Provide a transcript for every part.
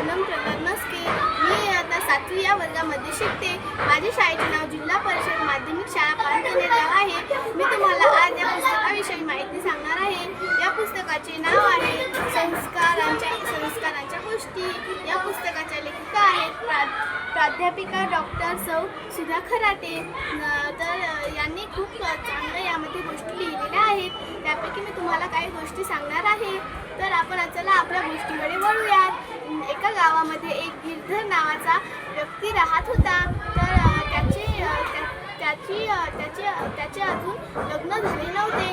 पूनम प्रल्हाद मस्के मी आता सातवी या वर्गामध्ये शिकते. माझ्या शाळेचे नाव जिल्हा परिषद माध्यमिक शाळा पांढरनेरगाव आहे. मी तुम्हाला आज या पुस्तकाविषयी माहिती सांगणार आहे. या पुस्तकाचे नाव आहे संस्कारांच्या संस्कारांच्या गोष्टी. या पुस्तकाच्या लेखिका आहेत प्रा प्राध्यापिका डॉक्टर सौ सुधा खराटे तर यांनी खूप चांगल्या यामध्ये गोष्टी लिहिलेल्या आहेत. त्यापैकी मी तुम्हाला काही गोष्टी सांगणार आहे. तर आपण चला आपल्या गोष्टीकडे वळूयात. एका गावामध्ये एक गिरधर नावाचा व्यक्ती राहत होता. तर त्याचे त्या- त्याची त्याचे त्याचे अजून लग्न झाले नव्हते.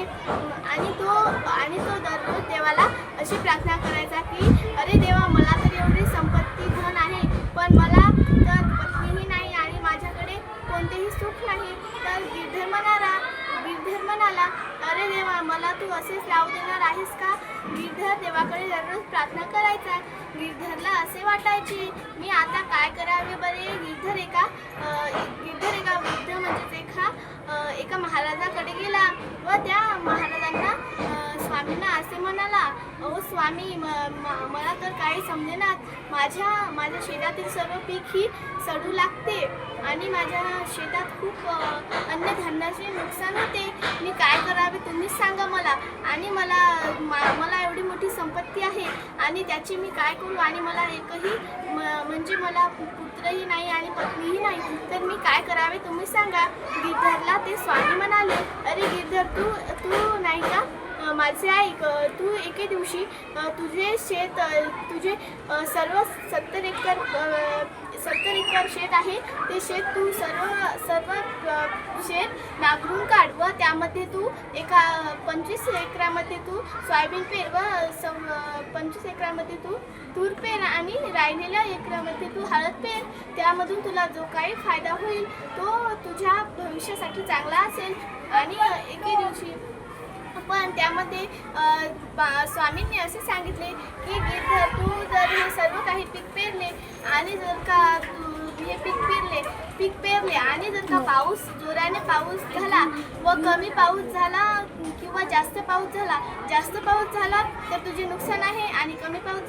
आणि तो आणि तो दररोज देवाला अशी प्रार्थना करायचा की अरे देवा मला तर एवढी संपत्ती धन आहे पण मला तर पत्नीही नाही आणि माझ्याकडे कोणतेही सुख नाही तर गिरधर म्हणाला गिरधर म्हणाला अरे देवा मला तू असेच लावू देणार आहेस का गिरधर देवाकडे दररोज प्रार्थना करायचा. गिरधरला असे वाटायचे मी आता काय करावे बरे? गिरधर एका अ, गिरधर एका वृद्ध म्हणजेच एका एका महाराजाकडे गेला व त्या म्हणाला अहो स्वामी म- मला तर काही समजेना माझ्या माझ्या शेतातील सर्व पीक ही सडू लागते आणि माझ्या शेतात खूप अन्नधान्याचे नुकसान होते. मी काय करावे तुम्हीच सांगा मला. आणि मला मा- मला एवढी मोठी संपत्ती आहे आणि त्याची मी काय करू? आणि मला एकही म्हणजे मला पुत्रही नाही आणि पत्नीही नाही. तर मी काय करावे तुम्ही सांगा. गिरधरला ते स्वामी म्हणाले. अरे गिरधर तू तू नाही का माझे ऐक तू एके दिवशी तुझे शेत तुझे सर्व सत्तर एकर सत्तर एकर शेत आहे. ते शेत तू सर्व सर्व शेत नांगरून काढ व त्यामध्ये तू एका पंचवीस एकरामध्ये तू सोयाबीन पेर व सम पंचवीस एकरामध्ये तू तूर पेर आणि राहिलेल्या एकरामध्ये तू हळद पेर. त्यामधून तुला जो काही फायदा होईल तो तुझ्या भविष्यासाठी चांगला असेल. आणि एके दिवशी पण त्यामध्ये बा- स्वामींनी असे सांगितले की गिरधर तू जर हे सर्व काही पीक पेरले आणि जर का तू हे पीक पेरले पीक पेरले आणि जर का पाऊस जोराने पाऊस झाला व कमी पाऊस झाला किंवा जास्त पाऊस झाला जास्त पाऊस झाला तर तुझे नुकसान आहे आणि कमी पाऊस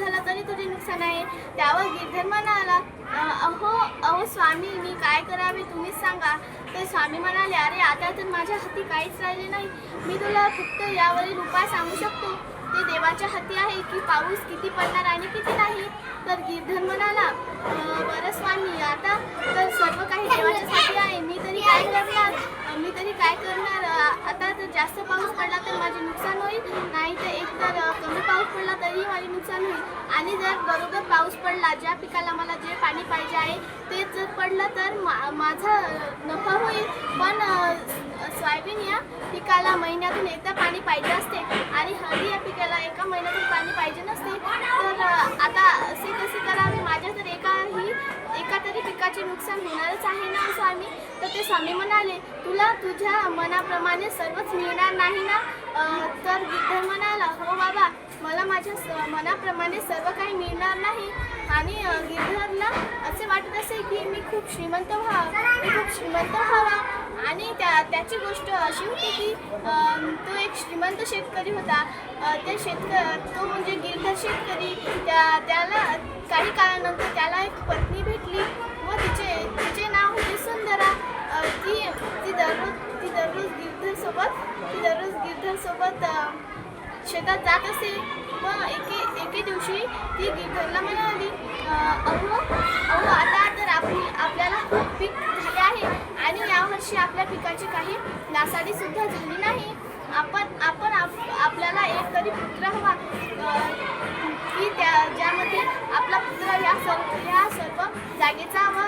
असं नाही. त्यावर गिरधर म्हणाला अहो अहो स्वामी मी काय करावे तुम्हीच सांगा. तर स्वामी म्हणाले अरे आता तर माझ्या हाती काहीच राहिले नाही. मी तुला फक्त यावरील उपाय सांगू शकतो. ते देवाच्या हाती आहे की पाऊस किती पडणार आणि किती नाही? तर गिरधर म्हणाला बरं स्वामी आता तर सर्व काही देवाच्या हाती आहे. मी तरी काय करणार? मी तरी काय करणार अं, आता जर जास्त पाऊस पडला तर माझे नुकसान होईल. नाही तर एक तर कमी पाऊस पडला तरीही माझे नुकसान होईल. आणि जर बरोबर पाऊस पडला ज्या पिकाला मला जे पाणी पाहिजे आहे ते जर पडलं तर मा माझा नफा होईल. पण सोयाबीन या पिकाला महिन्यातून एकदा पाणी पाहिजे असते. आणि हळदी या पिकाला एका महिन्यातून पाणी पाहिजे नसते. तर आता असे कसे करावे माझ्या तर एकाही एका तरी पिकाचे नुकसान होणारच आहे ना स्वामी? तर ते स्वामी म्हणाले तुला तुझ्या मनाप्रमाणे सर्वच मिळणार नाही ना? तर गिद्धर म्हणाला माझ्या स- मनाप्रमाणे सर्व काही मिळणार नाही. आणि गिरधरला असे वाटत असे की मी खूप श्रीमंत व्हावं मी खूप श्रीमंत व्हावा. आणि त्या त्याची गोष्ट अशी होती की तो एक श्रीमंत शेतकरी होता. ते शेतक तो म्हणजे गिरधर शेतकरी. त्या त्याला काही काळानंतर त्याला एक पत्नी भेटली व तिचे तिचे नाव होते सुंदरा. ती ती दररोज ती दररोज गिरधरसोबत ती दररोज गिरधरसोबत शेतात जात असे व एके एके दिवशी ती गिरधरला म्हणाली अहो अहो आता तर आपली आपल्याला खूप पीक झाले आहे आणि यावर्षी आपल्या पिकाची काही नासाडी सुद्धा झाली नाही. आपण आपण आप- आपल्याला एक तरी पुत्र हवा. की त्या ज्यामध्ये आपला पुत्र या सर्व या सर्व जागेचा व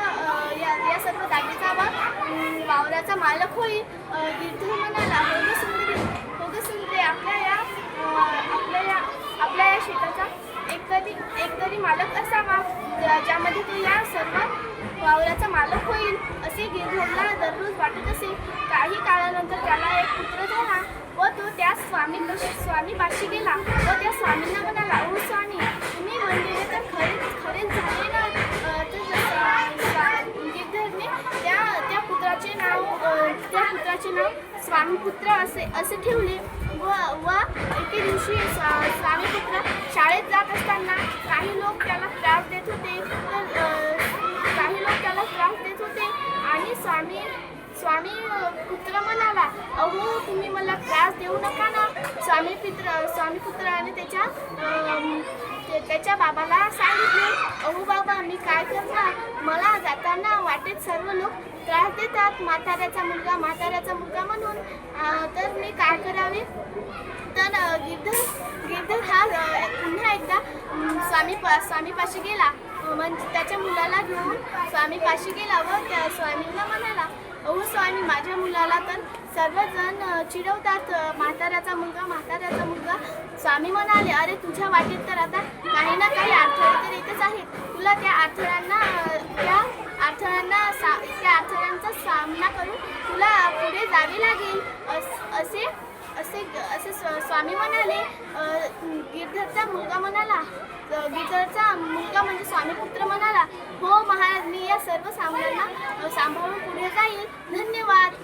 या या सर्व जागेचा व वावराचा मालक होईल. गिरधर म्हणाला हो ग सुंदरी हो ग सुंदरी आपल्या या अं, आपल्या या आपल्या या शेताचा एक तरी एक तरी मालक असावा ज्या- ज्यामध्ये तो या सर्व वावराचा मालक होईल असे गिरधरला दररोज वाटत असे. काही काळानंतर त्याला एक पुत्र झाला व तो त्या स्वामी स्वामी पाशी गेला. व त्या स्वामींना म्हणाला ओ स्वामी तुम्ही म्हणलेले तर खरेच खरेच झाले ना? तर स्वा- त्या त्या पुत्राचे नाव त्या पुत्राचे नाव स्वामीपुत्र असे असे ठेवले. व व एके दिवशी स्वा- स्वामीपुत्र शाळेत जात आम्ही पुत्र म्हणाला अहो तुम्ही मला त्रास देऊ नका ना. स्वामी पित्र स्वामी पुत्राने त्याच्या त्याच्या बाबाला सांगितले अहो बाबा मी काय करणार? मला जाताना वाटेत सर्व लोक त्रास देतात म्हाताऱ्याचा मुलगा म्हाताऱ्याचा मुलगा म्हणून. तर मी काय करावे? तर गिद्ध गिरधर गिरधर हा पुन्हा एकदा स्वामी पा स्वामीपाशी गेला. म्हणजे त्याच्या मुलाला घेऊन स्वामीपाशी गेला व त्या स्वामींना म्हणाला अहो स्वामी माझ्या मुलाला तर सर्वजण चिडवतात. म्हाताऱ्याचा मुलगा म्हाताऱ्याचा मुलगा. स्वामी म्हणाले अरे तुझ्या वाटेत तर आता काही ना काही अडथळे तर येतच आहेत. तुला त्या अडथळ्यांना त्या अडथळ्यांना सा त्या अडथळ्यांचा सामना करून तुला पुढे जावे लागेल. अस असे असे असे स्व स्वामी म्हणाले गिरधरचा मुलगा म्हणाला गिरधरचा मुलगा म्हणजे स्वामीपुत्र म्हणाला हो महाराज मी या सर्व सामन्यांना सांभाळून पुढे जाईल. धन्यवाद.